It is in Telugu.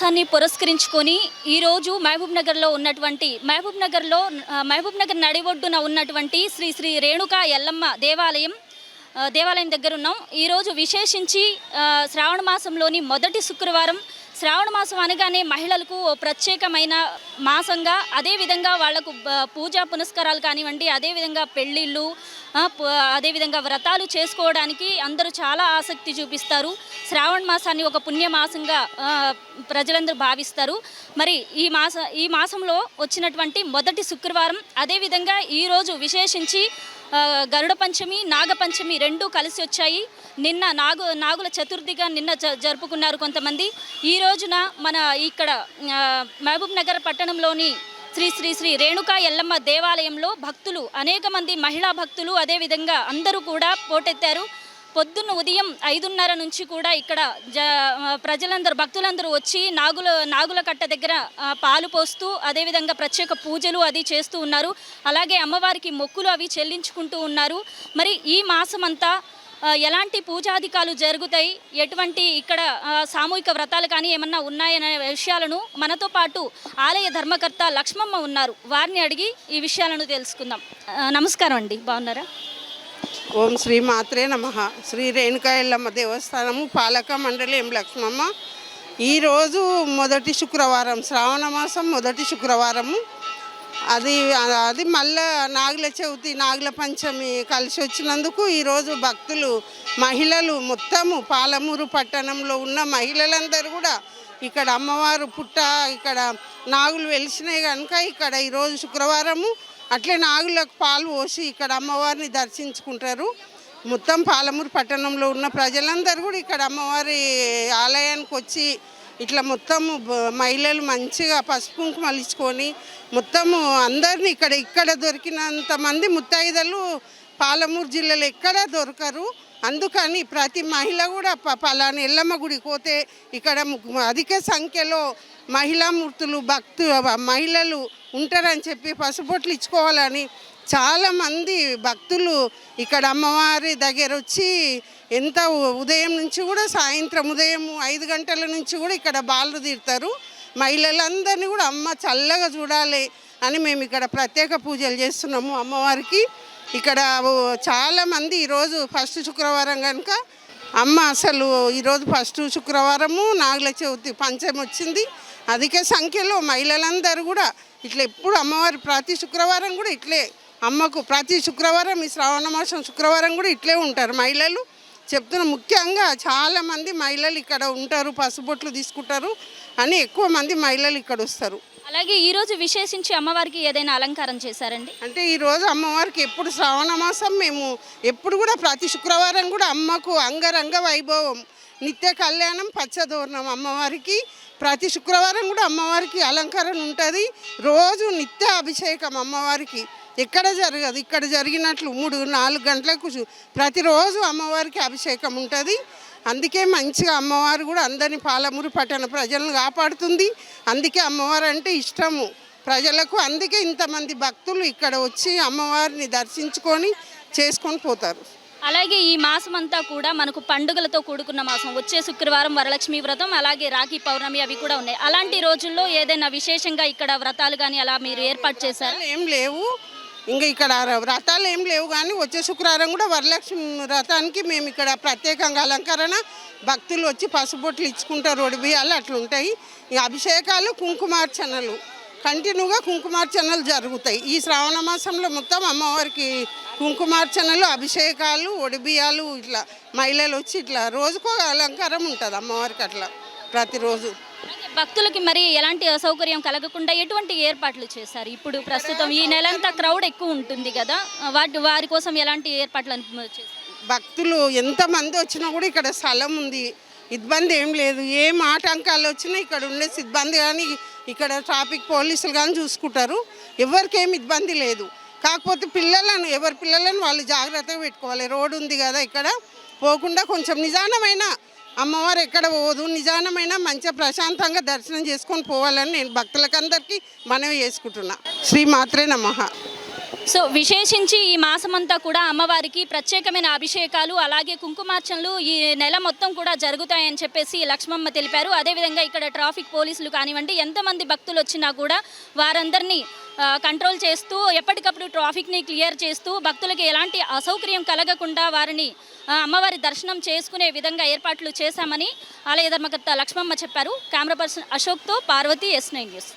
మాసాన్ని పురస్కరించుకొని ఈరోజు మహబూబ్ నగర్లో ఉన్నటువంటి మహబూబ్ నగర్లో మహబూబ్ నగర్ నడిబొడ్డున ఉన్నటువంటి శ్రీ శ్రీ రేణుకా ఎల్లమ్మ దేవాలయం దేవాలయం దగ్గర ఉన్నాం. ఈరోజు విశేషించి శ్రావణ మాసంలోని మొదటి శుక్రవారం శ్రావణ మాసం అనగానే మహిళలకు ఓ ప్రత్యేకమైన మాసంగా అదేవిధంగా వాళ్ళకు పూజా పునస్కారాలు కానివ్వండి అదేవిధంగా పెళ్ళిళ్ళు అదేవిధంగా వ్రతాలు చేసుకోవడానికి అందరూ చాలా ఆసక్తి చూపిస్తారు. శ్రావణ మాసాన్ని ఒక పుణ్యమాసంగా ప్రజలందరూ భావిస్తారు. మరి ఈ మాస ఈ మాసంలో వచ్చినటువంటి మొదటి శుక్రవారం అదేవిధంగా ఈరోజు విశేషించి గరుడ పంచమి నాగపంచమి రెండు కలిసి వచ్చాయి. నిన్న నాగు నాగుల చతుర్థిగా నిన్న జ- జరుపుకున్నారు కొంతమంది. ఈ రోజున మన ఇక్కడ మహబూబ్ నగర్ పట్టణంలోని శ్రీ శ్రీ శ్రీ రేణుకా ఎల్లమ్మ దేవాలయంలో భక్తులు అనేక మంది మహిళా భక్తులు అదేవిధంగా అందరూ కూడా పోటెత్తారు. పొద్దున్న ఉదయం ఐదున్నర నుంచి కూడా ఇక్కడ జ ప్రజలందరూ భక్తులందరూ వచ్చి నాగుల నాగుల కట్ట దగ్గర పాలు పోస్తూ అదేవిధంగా ప్రత్యేక పూజలు అది చేస్తూ ఉన్నారు. అలాగే అమ్మవారికి మొక్కులు అవి చెల్లించుకుంటూ ఉన్నారు. మరి ఈ మాసం అంతా ఎలాంటి పూజాధికాలు జరుగుతాయి? ఎటువంటి ఇక్కడ సామూహిక వ్రతాలు కానీ ఏమన్నా ఉన్నాయనే విషయాలను మనతో పాటు ఆలయ ధర్మకర్త లక్ష్మమ్మ ఉన్నారు. వారిని అడిగి ఈ విషయాలను తెలుసుకుందాం. నమస్కారం అండి. బాగున్నారా? ఓం శ్రీ మాత్రే నమ. శ్రీ రేణుకా ఎల్లమ్మ దేవస్థానము పాలక మండలి ఎం లక్ష్మమ్మ. ఈరోజు మొదటి శుక్రవారం శ్రావణ మాసం మొదటి శుక్రవారము. అది అది మళ్ళా నాగుల చవితి నాగుల పంచమి కలిసి వచ్చినందుకు ఈరోజు భక్తులు మహిళలు మొత్తము పాలమూరు పట్టణంలో ఉన్న మహిళలందరూ కూడా ఇక్కడ అమ్మవారు పుట్ట ఇక్కడ నాగులు వెలిసినాయి కనుక ఇక్కడ ఈరోజు శుక్రవారము. అట్లే నాగులకు పాలు పోసి ఇక్కడ అమ్మవారిని దర్శించుకుంటారు. మొత్తం పాలమూరు పట్టణంలో ఉన్న ప్రజలందరూ కూడా ఇక్కడ అమ్మవారి ఆలయానికి వచ్చి ఇట్లా మొత్తము మహిళలు మంచిగా పసుపు కుంకుమలు ఇచ్చుకొని మొత్తము అందరినీ ఇక్కడ ఇక్కడ దొరికినంత మంది ముత్తైదలు పాలమూరు జిల్లాలో ఎక్కడా దొరకరు. అందుకని ప్రతి మహిళ కూడా ప- పలానా ఎల్లమ్మ గుడికి పోతే ఇక్కడ అధిక సంఖ్యలో మహిళామూర్తులు భక్తు మహిళలు ఉంటారని చెప్పి పసుపొట్లు ఇచ్చుకోవాలని చాలామంది భక్తులు ఇక్కడ అమ్మవారి దగ్గర వచ్చి ఎంత ఉదయం నుంచి కూడా సాయంత్రం ఉదయం ఐదు గంటల నుంచి కూడా ఇక్కడ బాలు తీరుతారు. మహిళలందరినీ కూడా అమ్మ చల్లగా చూడాలి. అని మేము ఇక్కడ ప్రత్యేక పూజలు చేస్తున్నాము అమ్మవారికి. ఇక్కడ చాలామంది ఈరోజు ఫస్ట్ శుక్రవారం కనుక అమ్మ అసలు ఈరోజు ఫస్ట్ శుక్రవారము నాగుల చవితి పంచమి వచ్చింది. అధిక సంఖ్యలో మహిళలందరూ కూడా ఇట్లా ఎప్పుడు అమ్మవారి ప్రతి శుక్రవారం కూడా ఇట్లే అమ్మకు ప్రతి శుక్రవారం ఈ శ్రావణ మాసం శుక్రవారం కూడా ఇట్లే ఉంటారు మహిళలు. చెప్తున్న ముఖ్యంగా చాలామంది మహిళలు ఇక్కడ ఉంటారు పసుబొట్లు తీసుకుంటారు అని ఎక్కువ మంది మహిళలు ఇక్కడ వస్తారు. అలాగే ఈరోజు విశేషించి అమ్మవారికి ఏదైనా అలంకారం చేశారండి? అంటే ఈరోజు అమ్మవారికి ఎప్పుడు శ్రావణ మాసం మేము ఎప్పుడు కూడా ప్రతి శుక్రవారం కూడా అమ్మకు అంగరంగ వైభవం నిత్య కళ్యాణం పచ్చదోరణం అమ్మవారికి ప్రతి శుక్రవారం కూడా అమ్మవారికి అలంకరణ ఉంటుంది. రోజు నిత్య అభిషేకం అమ్మవారికి. ఎక్కడ జరగదు ఇక్కడ జరిగినట్లు మూడు నాలుగు గంటలకు ప్రతిరోజు అమ్మవారికి అభిషేకం ఉంటుంది. అందుకే మంచిగా అమ్మవారు కూడా అందరిని పాలమూరు పట్టణ ప్రజలను కాపాడుతుంది. అందుకే అమ్మవారు అంటే ఇష్టము. ప్రజలకు అందుకే ఇంతమంది భక్తులు ఇక్కడ వచ్చి అమ్మవారిని దర్శించుకొని చేసుకొని పోతారు. అలాగే ఈ మాసం అంతా కూడా మనకు పండుగలతో కూడుకున్న మాసం. వచ్చే శుక్రవారం వరలక్ష్మి వ్రతం అలాగే రాఖీ పౌర్ణమి అవి కూడా ఉన్నాయి. అలాంటి రోజుల్లో ఏదైనా విశేషంగా ఇక్కడ వ్రతాలు కానీ అలా మీరు ఏర్పాటు చేశారు? ఏం లేవు. ఇంకా ఇక్కడ వ్రతాలు ఏం లేవు కానీ వచ్చే శుక్రవారం కూడా వరలక్ష్మి వ్రతానికి మేము ఇక్కడ ప్రత్యేకంగా అలంకరణ భక్తులు వచ్చి పసుబొట్లు ఇచ్చుకుంటారు ఒడిబియ్యాలు అట్లుంటాయి. అభిషేకాలు కుంకుమార్చనలు కంటిన్యూగా కుంకుమార్చనలు జరుగుతాయి. ఈ శ్రావణ మాసంలో మొత్తం అమ్మవారికి కుంకుమార్చనలు అభిషేకాలు ఒడిబియ్యాలు ఇట్లా మహిళలు వచ్చి ఇట్లా రోజుకో అలంకారం ఉంటుంది అమ్మవారికి అట్లా ప్రతిరోజు. భక్తులకి మరి ఎలాంటి అసౌకర్యం కలగకుండా ఎటువంటి ఏర్పాట్లు చేశారు? ఇప్పుడు ప్రస్తుతం ఈ నెలంతా క్రౌడ్ ఎక్కువ ఉంటుంది కదా వాటి వారి కోసం ఎలాంటి ఏర్పాట్లు అను- భక్తులు ఎంతమంది వచ్చినా కూడా ఇక్కడ స్థలం ఉంది. ఇబ్బంది ఏం లేదు. ఏం ఆటంకాలు వచ్చినా ఇక్కడ ఉండే సిబ్బంది కానీ ఇక్కడ ట్రాఫిక్ పోలీసులు కానీ చూసుకుంటారు. ఎవరికేం ఇబ్బంది లేదు. కాకపోతే పిల్లలను ఎవరి పిల్లలను వాళ్ళు జాగ్రత్తగా పెట్టుకోవాలి. రోడ్డు ఉంది కదా ఇక్కడ. పోకుండా కొంచెం నిదానమైన అమ్మవారు ఎక్కడ పోదు. నిజానమైన మంచిగా ప్రశాంతంగా దర్శనం చేసుకొని పోవాలని నేను భక్తులకందరికీ మనవి చేసుకుంటున్నా. శ్రీ మాత్రే నమ. సో విశేషించి ఈ మాసమంతా కూడా అమ్మవారికి ప్రత్యేకమైన అభిషేకాలు అలాగే కుంకుమార్చనలు ఈ నెల మొత్తం కూడా జరుగుతాయని చెప్పేసి లక్ష్మమ్మ తెలిపారు. అదేవిధంగా ఇక్కడ ట్రాఫిక్ పోలీసులు కానివ్వండి ఎంతమంది భక్తులు వచ్చినా కూడా వారందరినీ కంట్రోల్ చేస్తూ ఎప్పటికప్పుడు ట్రాఫిక్ని క్లియర్ చేస్తూ భక్తులకి ఎలాంటి అసౌకర్యం కలగకుండా వారిని అమ్మవారి దర్శనం చేసుకునే విధంగా ఏర్పాట్లు చేశామని ఆలయ ధర్మకర్త లక్ష్మమ్మ చెప్పారు. కెమెరా పర్సన్ అశోక్తో పార్వతి ఎస్ నైన్ న్యూస్.